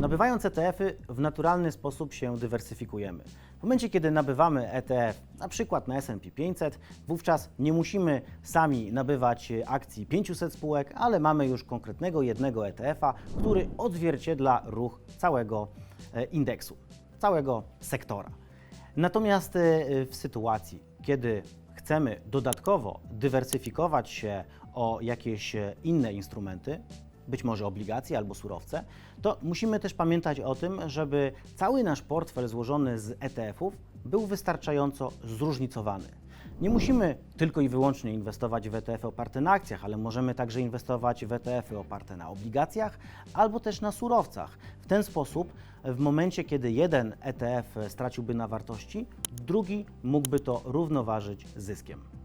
Nabywając ETF-y w naturalny sposób się dywersyfikujemy. W momencie, kiedy nabywamy ETF na przykład na S&P 500, wówczas nie musimy sami nabywać akcji 500 spółek, ale mamy już konkretnego jednego ETF-a, który odzwierciedla ruch całego e, indeksu, całego sektora. Natomiast e, w sytuacji, kiedy chcemy dodatkowo dywersyfikować się o jakieś e, inne instrumenty, być może obligacje albo surowce, to musimy też pamiętać o tym, żeby cały nasz portfel złożony z ETF-ów był wystarczająco zróżnicowany. Nie musimy tylko i wyłącznie inwestować w ETF-y oparte na akcjach, ale możemy także inwestować w ETF-y oparte na obligacjach albo też na surowcach. W ten sposób, w momencie kiedy jeden ETF straciłby na wartości, drugi mógłby to równoważyć zyskiem.